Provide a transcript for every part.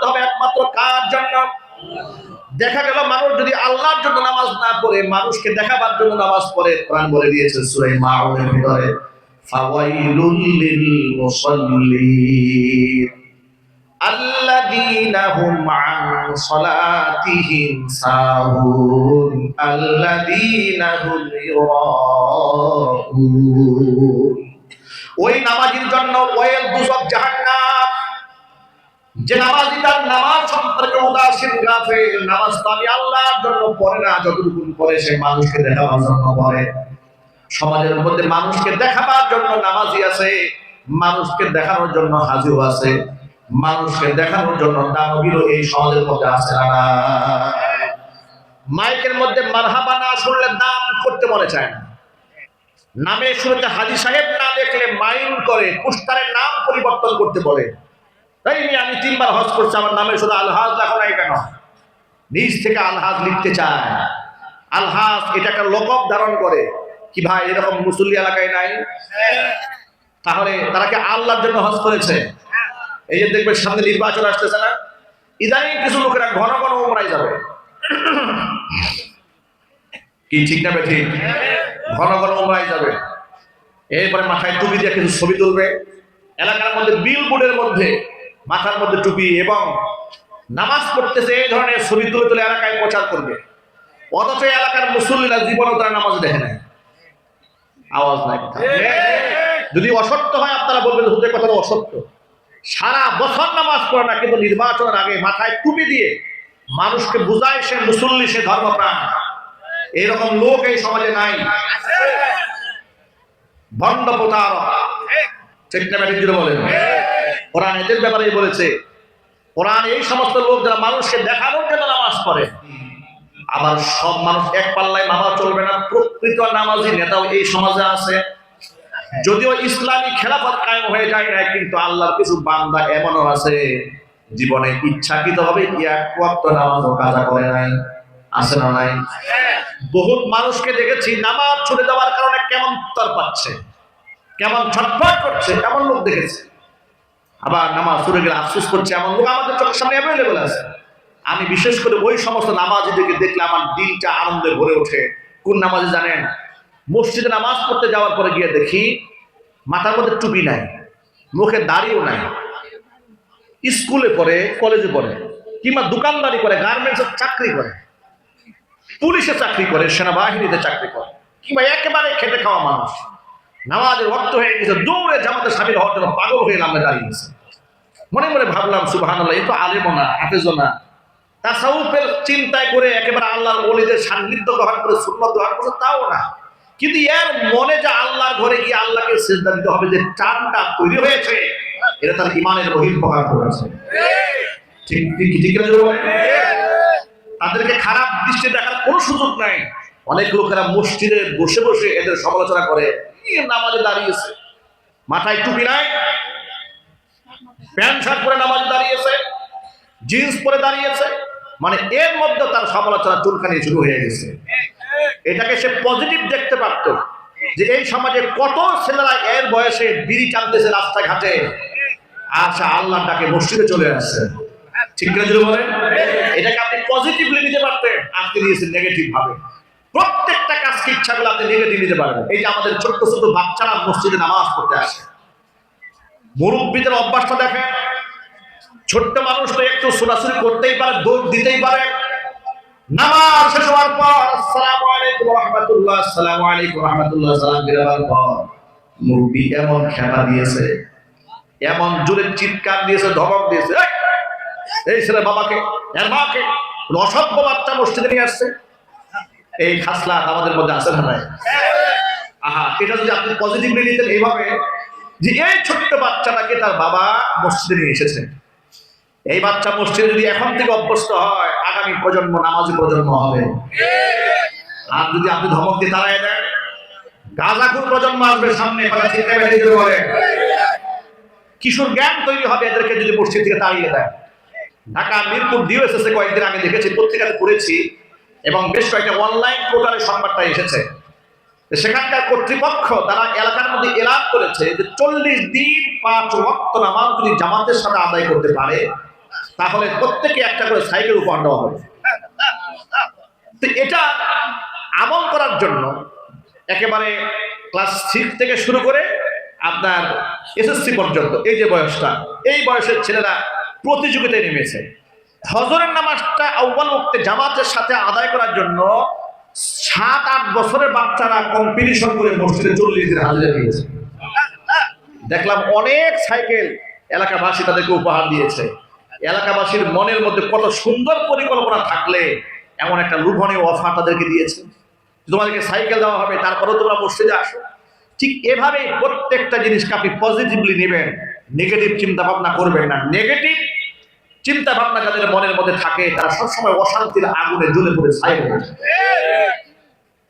পড়তে হবে একমাত্র কার জন্য দেখা গেল মানুষ যদি আল্লাহর জন্য নামাজ না পড়ে মানুষকে দেখাবার জন্য নামাজ পড়ে কোরআন বলে দিয়েছে সূরা মাউনের ভিতরে ফাওয়াইলুল লিল মুসাল্লিন الذين هم عن صلاتهم ساهون الذين هم يراءون ওই নামাজির জন্য ওয়েল দুজক জাহান্নাম যে নামাজি তার নামাজ সম্পর্কে উদাসীন রাখে নামাজ তো আমি আল্লাহর জন্য পড়ে না যতটুকু পড়ে সে মানুষকে দেখাবার জন্য পড়ে। সমাজের মধ্যে মানুষকে দেখাবার জন্য নামাজি আছে, মানুষকে দেখানোর জন্য হাজিও আছে, মানুষকে দেখানোর জন্য দানবীরও এই সমাজের মধ্যে আছে না। মাইকের মধ্যে মারহাবা না শুনলে দান করতে মনে চায় না। নামে শুরুতে হাজি সাহেব না দেখলে মাইন্ড করে পুস্তারের নাম পরিবর্তন করতে বলে। তাই আমি তিনবার হজ করছি, আমার নামে শুধু আলহাজ লেখা নাই কেন? নিজ থেকে আলহাজ লিখতে চায়। আলহাজ এটা একটা লোকব ধারণ করে। কি ভাই, এরকম মুসল্লি এলাকায় নাই? তাহলে তারা কি আল্লাহর জন্য হজ করেছে? এই যে দেখবে সামনে নির্বাচন আসতেছে না? ইদানিং কিছু লোকেরা ঘন ঘন উমরাই যাবে। কি ঠিক না ঠিক ঘন ঘন উমরাই যাবে। এরপরে মাথায় টুপি দিয়ে কিছু ছবি তুলবে। এলাকার মধ্যে বিল বোর্ডের মধ্যে মাথার মধ্যে টুপি এবং নামাজ পড়তেছে এই ধরনের ছবি তুলে তুলে এলাকায় প্রচার করবে। অথচ এলাকার মুসল্লিরা জীবনও তারা নামাজ দেখে নেয় আওয়াজ নাই কথা। যদি অসত্য হয় আপনারা বলবেন হুজুরের কথাটা অসত্য। সারা বছর নামাজ পড়ে না কিন্তু নির্বাচনের আগে মাথায় টুপি দিয়ে মানুষকে বুঝায় সে মুসল্লি সে ধর্মপ্রাণ। এরকম লোক এই সমাজে নাই। ভণ্ড প্রতারক। ঠিক না ব্যাটিক বলেন। কোরআন এদের ব্যাপারেই বলেছে। কোরআন এই সমস্ত লোক যারা মানুষকে দেখানোর জন্য নামাজ পড়ে, আবার সব মানুষ এক পাল্লায় নামাজ চলবে না, প্রকৃত নামাজি নেতাও এই সমাজে আছে। যদিও ইসলামী খেলাফত কায়েম হয়ে যায় না কিন্তু আল্লাহর কিছু বান্দা এমনও আছে, জীবনে ইচ্ছাকৃত ভাবে নামাজও কাজা করে নাই, আছে না নাই? বহুত মানুষকে দেখেছি নামাজ ছুটে দেওয়ার কারণে কেমন উত্তর পাচ্ছে, কেমন ছটফট করছে, এমন লোক দেখেছি। আবার নামাজ ছুটে গেলে আফসোস করছে এমন লোক আমাদের চোখের সামনে অ্যাভেলেবেল আছে। আমি বিশেষ করে ওই সমস্ত নামাজিদেরকে দেখলে আমার দিলটা আনন্দে ভরে ওঠে। কোন নামাজে জানেন? মসজিদে নামাজ পড়তে যাওয়ার পরে গিয়ে দেখি মাথার মধ্যে টুপি নাই, মুখে দাড়িও নাই। স্কুলে পড়ে কলেজে পড়ে, কিংবা দোকানদারি করে গার্মেন্টসের চাকরি করে। পুলিশে চাকরি করে, সেনাবাহিনীতে চাকরি করে। কিংবা একেবারে খেটে খাওয়া মানুষ। নামাজের রক্ত হয়ে গেছে দৌড়ে জামাতে সামিল হওয়ার জন্য পাগল হয়ে নামে দাঁড়িয়েছে মনে মনে ভাবলাম সুবাহান এ তো আলেমও না হাফেজও না। তাসাউফের চিন্তায় করে একেবারে আল্লাহর ওলিদের সান্নিধ্য গ্রহণ করে সুন্নত গ্রহণ করে তাও না। কিন্তু এর মনে যে আল্লাহর ঘরে গিয়ে আল্লাহকে সেজদা দিতে হবে যে টানটা তৈরি হয়েছে এটা তার ইমানের বহির প্রকাশ করেছে। ঠিক ঠিক? তাদেরকে খারাপ দৃষ্টি দেখার কোনো সুযোগ নাই। অনেক লোকেরা মসজিদে বসে বসে এদের সমালোচনা করে "ই, নামাজে দাঁড়িয়েছে। মাথায় টুপি নাই, প্যান্ট শার্ট পরে নামাজে দাঁড়িয়েছে, জিন্স পরে দাঁড়িয়েছে মানে এর মধ্যে তার সমালোচনা চুলখানি শুরু হয়ে গেছে। এটাকে সে পজিটিভ দেখতে পারত যে এই সমাজে কত ছেলেরা এর বয়সে বিড়ি টানতেছে রাস্তাঘাটে। সে আল্লাহ ডাকে মসজিদে চলে আসছে। ঠিক যদি বলেন? এটাকে আপনি পজিটিভলি নিতে পারতেন আপনি নিয়েছেন নেগেটিভ ভাবে। প্রত্যেকটা কাজকে ইচ্ছা করলে আপনি নেগেটিভ নিতে পারবেন এই যে আমাদের ছোট্ট ছোট বাচ্চারা মসজিদে নামাজ পড়তে আসে। মুরব্বীদের অভ্যাসটা দেখেন। ছোট্ট মানুষ তো একটু ছোটাছুটি করতেই পারে দৌড় দিতেই পারে। নামাজ শেষ হওয়ার এমন খেলা দিয়েছে এমন চিৎকার দিয়েছে দিয়েছে "এই, বাবাকে অসভ্য বাচ্চা মসজিদে নিয়ে আসছে। এই খাসলা আমাদের মধ্যে আছে না নাই? আহা, এটা যদি আপনি পজিটিভলি নিতেন এইভাবে যে এই ছোট্ট বাচ্চাটাকে তার বাবা মসজিদে নিয়ে এসেছে। এই বাচ্চা মসজিদে যদি এখন থেকে অভ্যস্ত হয়, আগামী প্রজন্ম নামাজি প্রজন্ম হবে। আর যদি আপনি ধমক দিয়ে দাঁড়ায় দেন গাজাকুর প্রজন্ম আসবে সামনে কিশোর জ্ঞান তৈরি হবে এদেরকে যদি মসজিদ থেকে তাড়িয়ে দেয়। ঢাকা, মিরপুর ডিওএসএস কয়েকদিন আমি দেখেছি, পত্রিকাতে পড়েছি এবং বেশ কয়েকটা অনলাইন পোর্টালে সংবাদটা এসেছে। সেখানকার কর্তৃপক্ষ তারা এলাকার মধ্যে এলাপ করেছে যে চল্লিশ দিন পাঁচ ওয়াক্ত নামাজ যদি জামাতের সাথে আদায় করতে পারে, তাহলে প্রত্যেকে একটা করে সাইকেল উপহার দেওয়া হবে। তো এটা আমল করার জন্য একেবারে ক্লাস সিক্স থেকে শুরু করে আপনার এসএসসি পর্যন্ত, এই যে বয়সটা, এই বয়সের ছেলেরা প্রতিযোগিতায় নেমেছে। হজরের নামাজটা আউ্বাল উক্তে জামাতের সাথে আদায় করার জন্য সাত, আট বছরের বাচ্চারা কম্পিটিশন করে মসজিদে চল্লিশ দিন হাজিরা দিয়েছে। দেখলাম অনেক সাইকেল এলাকাবাসী তাদেরকে উপহার দিয়েছে। এলাকাবাসীর মনের মধ্যে কত সুন্দর পরিকল্পনা থাকলে এমন একটা লুভনীয় অফার তাদেরকে দিয়েছে। তোমাদেরকে সাইকেল দেওয়া হবে, তারপরেও তোমরা মসজিদে আসো। ঠিক এভাবে প্রত্যেকটা জিনিসকে আপনি পজিটিভলি নেবেন নেগেটিভ চিন্তা ভাবনা করবেন না। নেগেটিভ চিন্তা ভাবনা যাদের মনের মধ্যে থাকে, তারা সবসময় অশান্তির আগুনে জ্বলে পড়ে ছাই হয়ে।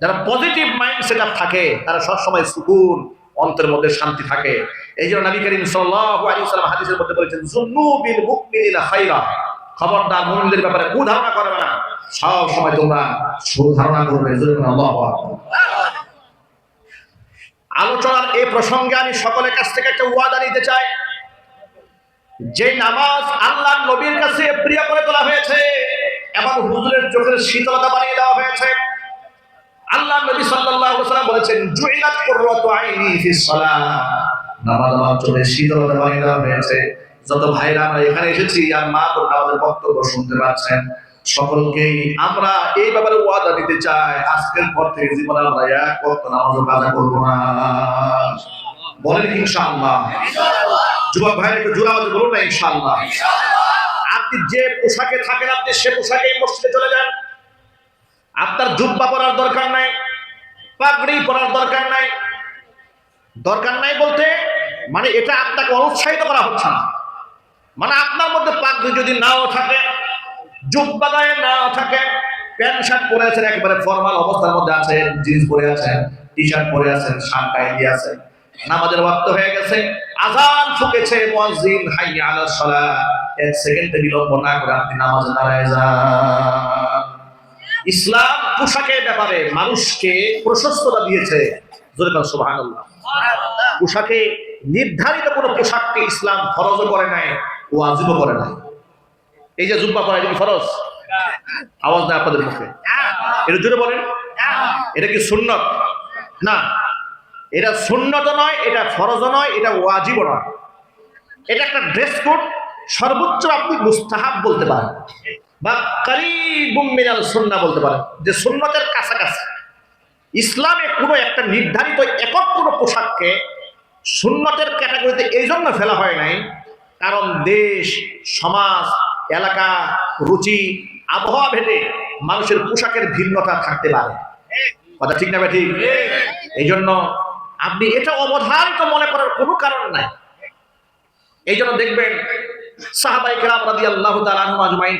যারা পজিটিভ মাইন্ড সেট থাকে, তারা সবসময় সুকুন, অন্তরের মধ্যে শান্তি থাকে। এই জন্য নবী করিম সাল্লাল্লাহু আলাইহি ওয়াসাল্লাম হাদিসের মধ্যে বলেছেন, জুন্নু বিল মুমিনিনা খাইরা খবরদার মুমিনদের ব্যাপারে কুধারণা করবে না। সব সময় তোমরা সুধারণা করবে আল্লাহু আকবার। আলোচনার এই প্রসঙ্গে আমি সকলের কাছ থেকে একটা ওয়াদা নিতে চাই। যে নামাজ আল্লাহ নবীর কাছে প্রিয় করে তোলা হয়েছে এবং হুজুরের চোখের শীতলতা বানিয়ে দেওয়া হয়েছে, আল্লাহ নবী সাল্লাল্লাহু আলাইহি ওয়াসাল্লাম বলেছেন, জুইলাত কুররাতু আইনি ফিস সালাহ। নামাজ আমার চোখের শীতলতা বানিয়ে দেওয়া হয়েছে। যত ভাইরা আমরা এখানে এসেছি আর মা তো আমাদের বক্তব্য শুনতে পাচ্ছেন, সকলকেই আমরা এই ব্যাপারে ওয়াদা দিতে চাই। আজকের পর থেকে জীবনে আমরা এক নামাজও কাজা করব না। বলেন ইনশাআল্লাহ? যুবক ভাইরা একটু জোর আওয়াজে বলুন না ইনশাআল্লাহ। আপনি যে পোশাকে থাকেন আপনি সে পোশাকে মসজিদে চলে যান। আপনার জুব্বা পরার দরকার নাই পাগড়ি পরার দরকার নাই। দরকার নাই বলতে মানে এটা আপনাকে অনুৎসাহিত করা হচ্ছে না। মানে আপনার মধ্যে পাগড়ি যদি নাও থাকে জুব্বা গায়ে নাও থাকে প্যান্ট শার্ট পরে আছেন একেবারে ফর্মাল অবস্থার মধ্যে আছেন জিন্স পরে আছেন টি শার্ট পরে আছেন শার্ট টাই দিয়ে আছেন। নামাজের ওয়াক্ত হয়ে গেছে, আজান ফুকেছে, মুয়াজ্জিন হাইয়া আলাস সালাহ এক সেকেন্ডে বিলম্ব না করে আপনি নামাজে দাঁড়ায় যান। ইসলাম পোশাকের ব্যাপারে মানুষকে প্রশস্ততা দিয়েছে। জোরে পোশাকে নির্ধারিত কোনো পোশাককে ইসলাম ফরজও করে নাই ও আজিবও করে নাই। এই যে জুব্বা পরা এটা ফরজ? আওয়াজ নাই আপনাদের মুখে। এটা জোরে বলেন। এটা কি সুন্নত? না। এটা সুন্নত নয় এটা ফরজ নয় এটা ওয়াজিব নয়। এটা একটা ড্রেস কোড সর্বোচ্চ আপনি মুস্তাহাব বলতে পারেন বা কারিবুম মিনাল সুন্না বলতে পারেন যে সুন্নতের কাছাকাছি। ইসলামে কোনো একটা নির্ধারিত একক কোনো পোশাককে সুন্নতের ক্যাটাগরিতে এই জন্য ফেলা হয় নাই কারণ দেশ সমাজ এলাকা রুচি আবহাওয়া ভেদে মানুষের পোশাকের ভিন্নতা থাকতে পারে। কথা ঠিক না ঠিক। এই জন্য আপনি এটা অবধারিত মনে করার কোনো কারণ নাই। এই জন্য দেখবেন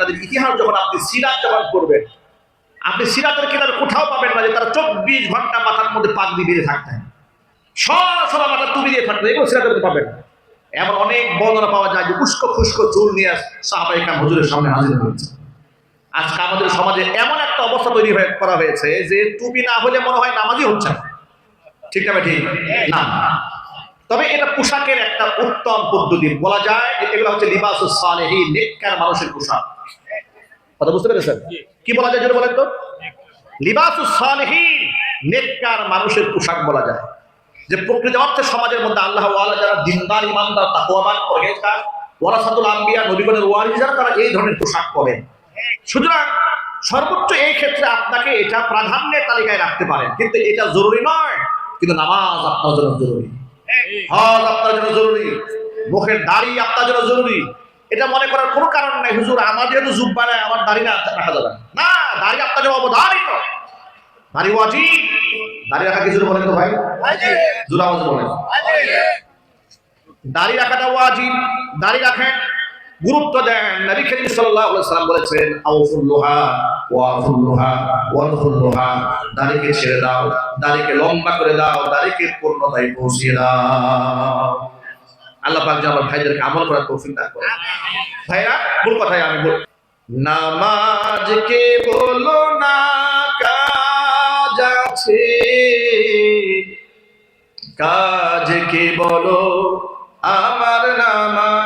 তাদের ইতিহাস যখন আপনি যখন করবেন আপনি কিনারে কোথাও পাবেন না যে তারা চব্বিশ ঘণ্টা মাথার মধ্যে দিয়ে বেঁধে থাকতেন। মাথা থাকতেন, এগুলো পাবেন এমন অনেক পাওয়া যায় যে চুল নিয়ে সামনে আজকে আমাদের সমাজে এমন একটা অবস্থা তৈরি করা হয়েছে যে টুপি না হলে মনে হয় নামাজই হচ্ছে না। ঠিক না ঠিক না। তবে এটা পোশাকের একটা উত্তম পদ্ধতি বলা যায় যে এগুলো হচ্ছে লিবাস সালেহি নেককার মানুষের পোশাক। কথা বুঝতে পেরেছেন? কি বলা যায় যেটা বলেন তো? লিবাস সালেহি নেককার মানুষের পোশাক বলা যায়। যে প্রকৃত অর্থে সমাজের মধ্যে আল্লাহ ওয়ালা যারা দিনদার ইমানদার তাকওয়াবান পরহেজগার ওয়ারাসাতুল আম্বিয়া নবীগণের ওয়ারিস যারা তারা এই ধরনের পোশাক পরেন। সুতরাং সর্বোচ্চ এই ক্ষেত্রে আপনাকে এটা প্রাধান্যের তালিকায় রাখতে পারেন। কিন্তু এটা জরুরি নয় কিন্তু নামাজ আপনার জন্য জরুরি। হজ আপনার জন্য জরুরি। মুখের দাড়ি আপনার জন্য জরুরি। এটা মনে করার কোনো কারণ নাই। হুজুর আমার যেহেতু জুব্বা নাই আমার দাড়ি না রাখা যাবে না। দাড়ি আপনার জন্য অবধারিত। দাড়ি ওয়াজিব। দাড়ি রাখা কিছু বলেন তো ভাই? জোর আওয়াজ বলেন। দাড়ি রাখাটা ওয়াজিব। দাড়ি রাখেন গুরুত্ব দেন। নবী করিম সাল্লাল্লাহু আলাইহি সাল্লাম বলেছেন আউফুল্লুহা ওয়াফুল্লুহা ওয়ানফুল্লুহা দাড়িকে ছেড়ে দাও, দাড়িকে লম্বা করে দাও, দাড়িকে পূর্ণতায় পৌঁছিয়ে দাও। আল্লাহ পাক যেন আমার ভাইদেরকে আমল করার তৌফিক দান করে ভাইরা মূল কথাই আমি বল। নামাজকে বলো না কাজ আছে? কাজকে বলো? আমার নামাজ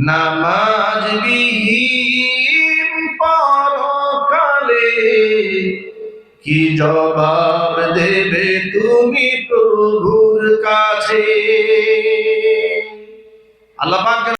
নামাজ বিহীন পরকালে কি জবাব দেবে তুমি প্রভুর কাছে? আল্লাহ